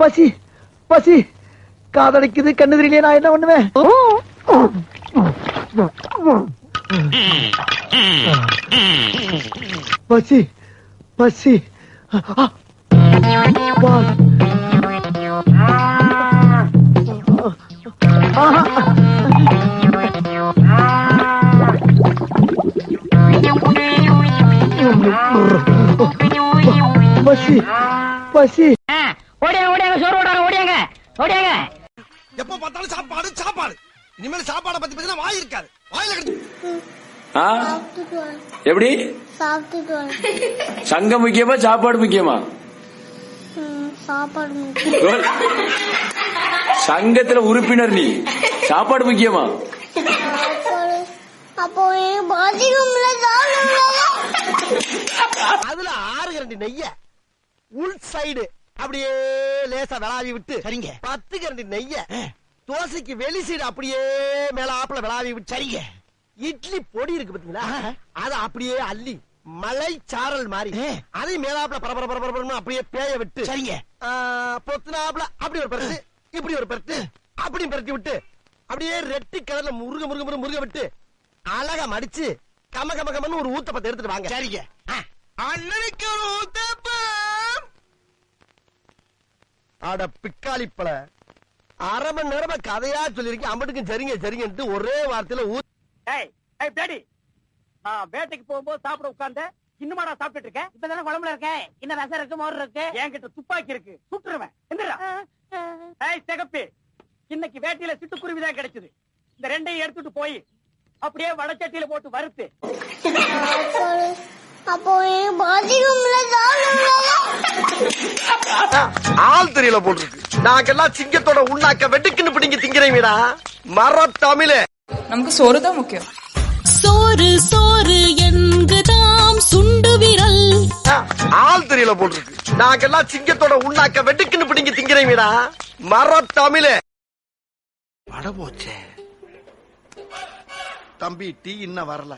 பசி பசி. காதடிக்குது கண்ணு தெரியலையே நான் என்ன பண்ணுவேன்? பசி பசி! பால். பசி பசி. ஓடியாங்க ஓடியாங்க சோறு ஓடாங்க ஓடியாங்க ஓடியாங்க. எப்ப பார்த்தாலும் சாப்பாடு சாப்பாடு. இனிமேல் சாப்பாடை பத்தி பேசினா வாய் இருக்காது. வாயில எப்படி? சங்கம் முக்கியமா சாப்பாடு முக்கியமா? ம், சாப்பாடு முக்கியம். சங்கத்துல உறுப்பினர் நீ. சாப்பாடு முக்கியமா? அதுல ஆறு கரண்டி நெய்ய. உள் சைடு அப்படியே லேசா விளாவி விட்டு சரிங்க. பத்து கரண்டி நெய்ய தோசைக்கு வெளி சைடு அப்படியே மேல ஆப்பிள விளாவி விட்டு சரிங்க. இட்லி பொடி இருக்கு பாத்தீங்களா? அத அப்படியே அள்ளி மலை சாரல் மாதிரி அதை மேலாப்புல பரபர பரபரன்னு அப்படியே பேய விட்டு சரிங்க. பொத்துனாப்புல அப்படி ஒரு பரட்டு இப்படி ஒரு பரட்டு அப்படி பரட்டி விட்டு அப்படியே ரெட்டி கலர்ல முருக முருக முருக முருக விட்டு அழகா மடிச்சு கம கம கமன்னு ஒரு ஊத்தப்பத்தை எடுத்துட்டு வாங்க. சரிங்க. அண்ணனுக்கு ஒரு ஊத்தப்பம் அட பிக்காளி பழ அரை மணி நேரமா கதையா சொல்லிருக்கேன். அம்பட்டுக்கும் சரிங்க சரிங்கன்ட்டு ஒரே வார்த்தையில ஊ ஏய் ஏய் பேடி. நான் வேட்டைக்கு போகும்போது சாப்பிட உட்கார்ந்த இன்னுமாடா சாப்பிட்டுட்டு இருக்க இப்பதானே குழம்புல இருக்கேன். இன்னும் ரசம் இருக்கு மோர் இருக்கு? என்கிட்ட துப்பாக்கி இருக்கு. சுட்டுருவேன். ஏய் சிகப்பி. இன்னைக்கு வேட்டையில சிட்டுக்குருவி தான் கிடைச்சது. இந்த ரெண்டையும் எடுத்துட்டு போய் அப்படியே வடச்சட்டியில போட்டு வறுத்து. அப்போ சாப்பிடுங்களா ஆள் தெரியல போட்டுருக்கு. நாங்கெல்லாம் சிங்கத்தோட உண்ணாக்க வெட்டுக்குன்னு பிடிங்க திங்கிறீங்கடா மர தமிழே நமக்கு சோறு தான் முக்கியம். சோறு சோறு என்குதாம் சுண்டு விரல். ஆள் தெரியல போட்டுருக்கு. நாங்கெல்லாம் சிங்கத்தோட உண்ணாக்க வெட்டுக்குன்னு பிடிங்க திங்கிறீங்கடா மர தமிழே பட போச்சே தம்பி டீ இன்னும் வரல.